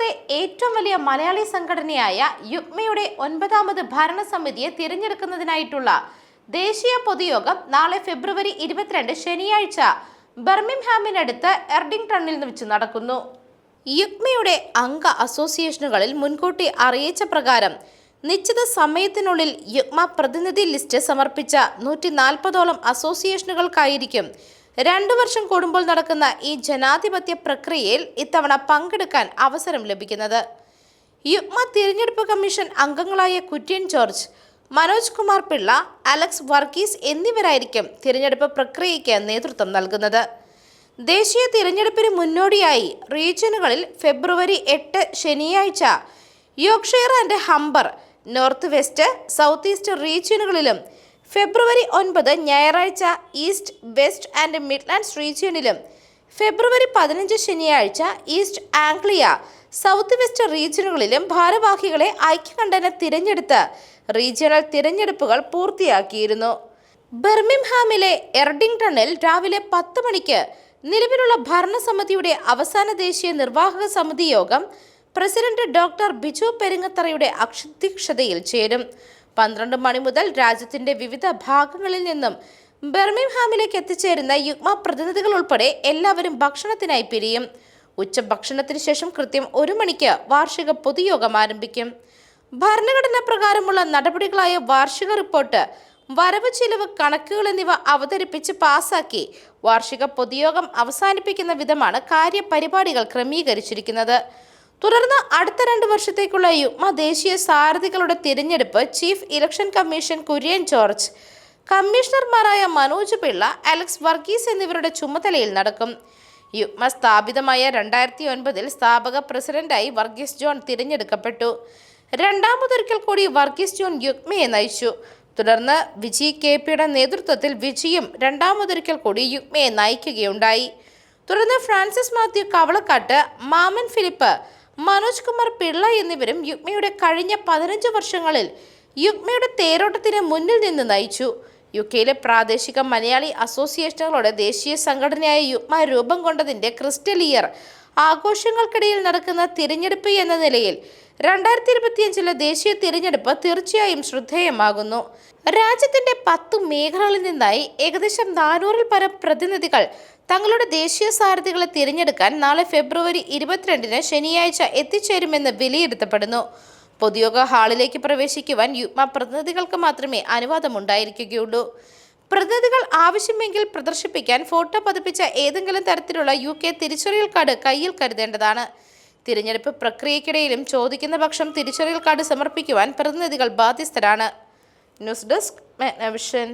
സംസ്ഥാനത്തെ ഏറ്റവും വലിയ മലയാളി സംഘടനയായ യുഗ്മയുടെ ഒൻപതാമത് ഭരണസമിതിയെ തിരഞ്ഞെടുക്കുന്നതിനായിട്ടുള്ള ദേശീയ പൊതുയോഗം നാളെ ഫെബ്രുവരി ഇരുപത്തിരണ്ട് ശനിയാഴ്ച ബർമിംഹാമിനടുത്ത് എർഡിംഗ്ടണിൽ വെച്ച് നടക്കുന്നു. യുഗ്മയുടെ അംഗ അസോസിയേഷനുകളിൽ മുൻകൂട്ടി അറിയിച്ച പ്രകാരം നിശ്ചിത സമയത്തിനുള്ളിൽ യുഗ്മ പ്രതിനിധി ലിസ്റ്റ് സമർപ്പിച്ച നൂറ്റി നാൽപ്പതോളം അസോസിയേഷനുകൾക്കായിരിക്കും രണ്ടു വർഷം കൂടുമ്പോൾ നടക്കുന്ന ഈ ജനാധിപത്യ പ്രക്രിയയിൽ ഇത്തവണ പങ്കെടുക്കാൻ അവസരം ലഭിക്കുന്നത്. യുഗ്മ തിരഞ്ഞെടുപ്പ് കമ്മീഷൻ അംഗങ്ങളായ കുര്യൻ ജോർജ് മനോജ് കുമാർ പിള്ള അലക്സ് വർഗീസ് എന്നിവരായിരിക്കും തിരഞ്ഞെടുപ്പ് പ്രക്രിയയ്ക്ക് നേതൃത്വം നൽകുന്നത്. ദേശീയ തിരഞ്ഞെടുപ്പിന് മുന്നോടിയായി റീജിയനുകളിൽ ഫെബ്രുവരി എട്ട് ശനിയാഴ്ച Yorkshire and Humber North West South East റീജിയനുകളിലും ഫെബ്രുവരി ഒൻപത് ഞായറാഴ്ച ഈസ്റ്റ് വെസ്റ്റ് ആൻഡ് മിഡ്ലാൻഡ്സ് റീജിയണിലും. ഫെബ്രുവരി പതിനഞ്ച് ശനിയാഴ്ച ഈസ്റ്റ് ആംഗ്ലിയ സൗത്ത് വെസ്റ്റ് റീജിയനുകളിലും ഭാരവാഹികളെ ഐക്യകണ്ഠന തിരഞ്ഞെടുത്ത് റീജിയണൽ തിരഞ്ഞെടുപ്പുകൾ പൂർത്തിയാക്കിയിരുന്നു. ബെർമിംഹാമിലെ എർഡിംഗ്ടണിൽ രാവിലെ പത്ത് മണിക്ക് നിലവിലുള്ള ഭരണസമിതിയുടെ അവസാന ദേശീയ നിർവാഹക സമിതി യോഗം പ്രസിഡന്റ് ഡോക്ടർ ബിജു പെരുങ്ങത്തറയുടെ അധ്യക്ഷതയിൽ ചേരും. പന്ത്രണ്ട് മണി മുതൽ രാജ്യത്തിന്റെ വിവിധ ഭാഗങ്ങളിൽ നിന്നും ബെർമിംഹാമിലേക്ക് എത്തിച്ചേരുന്ന യുഗ്മ പ്രതിനിധികൾ ഉൾപ്പെടെ എല്ലാവരും ഭക്ഷണത്തിനായി പിരിയും. ഉച്ചഭക്ഷണത്തിന് ശേഷം കൃത്യം ഒരു മണിക്ക് വാർഷിക പൊതുയോഗം ആരംഭിക്കും. ഭരണഘടനാ പ്രകാരമുള്ള നടപടികളായ വാർഷിക റിപ്പോർട്ട് വരവ് ചിലവ് കണക്കുകൾ എന്നിവ അവതരിപ്പിച്ച് പാസാക്കി വാർഷിക പൊതുയോഗം അവസാനിപ്പിക്കുന്ന വിധമാണ് കാര്യപരിപാടികൾ ക്രമീകരിച്ചിരിക്കുന്നത്. തുടർന്ന് അടുത്ത രണ്ട് വർഷത്തേക്കുള്ള യുഗ്മ ദേശീയ സാരഥികളുടെ തിരഞ്ഞെടുപ്പ് chief election commission Kurian George കമ്മീഷണർമാരായ മനോജ് പിള്ള അലക്സ് വർഗീസ് എന്നിവരുടെ ചുമതലയിൽ നടക്കും. യുഗ്മ സ്ഥാപിതമായ രണ്ടായിരത്തി ഒൻപതിൽ സ്ഥാപക പ്രസിഡന്റായി വർഗീസ് ജോൺ തിരഞ്ഞെടുക്കപ്പെട്ടു. രണ്ടാമതൊരിക്കൽ കൂടി വർഗീസ് ജോൺ യുഗ്മയെ നയിച്ചു. തുടർന്ന് വിജി കെ പിയുടെ നേതൃത്വത്തിൽ വിജിയും രണ്ടാമതൊരിക്കൽ കൂടി യുഗ്മയെ നയിക്കുകയുണ്ടായി. തുടർന്ന് ഫ്രാൻസിസ് മാത്യു കവളക്കാട്ട് മാമൻ ഫിലിപ്പ് മനോജ് കുമാർ പിള്ള എന്നിവരും യുഗ്മയുടെ കഴിഞ്ഞ പതിനഞ്ച് വർഷങ്ങളിൽ യുഗ്മയുടെ തേരോട്ടത്തിന് മുന്നിൽ നിന്ന് നയിച്ചു. യു കെയിലെ പ്രാദേശിക മലയാളി അസോസിയേഷനുകളുടെ ദേശീയ സംഘടനയായ യുഗ്മ രൂപം കൊണ്ടതിന്റെ ക്രിസ്റ്റൽ ഇയർ ആഘോഷങ്ങൾക്കിടയിൽ നടക്കുന്ന തിരഞ്ഞെടുപ്പ് എന്ന നിലയിൽ രണ്ടായിരത്തി ഇരുപത്തിയഞ്ചിലെ ദേശീയ തിരഞ്ഞെടുപ്പ് തീർച്ചയായും ശ്രദ്ധേയമാകുന്നു. രാജ്യത്തിന്റെ പത്ത് മേഖലകളിൽ നിന്നായി ഏകദേശം നാനൂറിൽ പരം പ്രതിനിധികൾ തങ്ങളുടെ ദേശീയ സാരഥികളെ തിരഞ്ഞെടുക്കാൻ നാളെ ഫെബ്രുവരി ഇരുപത്തിരണ്ടിന് ശനിയാഴ്ച എത്തിച്ചേരുമെന്ന് വിലയിരുത്തപ്പെടുന്നു. പൊതുയോഗ ഹാളിലേക്ക് പ്രവേശിക്കുവാൻ യുഗ്മ പ്രതിനിധികൾക്ക് മാത്രമേ അനുവാദമുണ്ടായിരിക്കുകയുള്ളൂ. പ്രതിനിധികൾ ആവശ്യമെങ്കിൽ പ്രദർശിപ്പിക്കാൻ ഫോട്ടോ പതിപ്പിച്ച ഏതെങ്കിലും തരത്തിലുള്ള യു കെ തിരിച്ചറിയൽ കാർഡ് കയ്യിൽ കരുതേണ്ടതാണ്. തിരഞ്ഞെടുപ്പ് പ്രക്രിയയ്ക്കിടയിലും ചോദിക്കുന്ന പക്ഷം തിരിച്ചറിയൽ കാർഡ് സമർപ്പിക്കുവാൻ പ്രതിനിധികൾ ബാധ്യസ്ഥരാണ്. News desk മെഗ്നവിഷൻ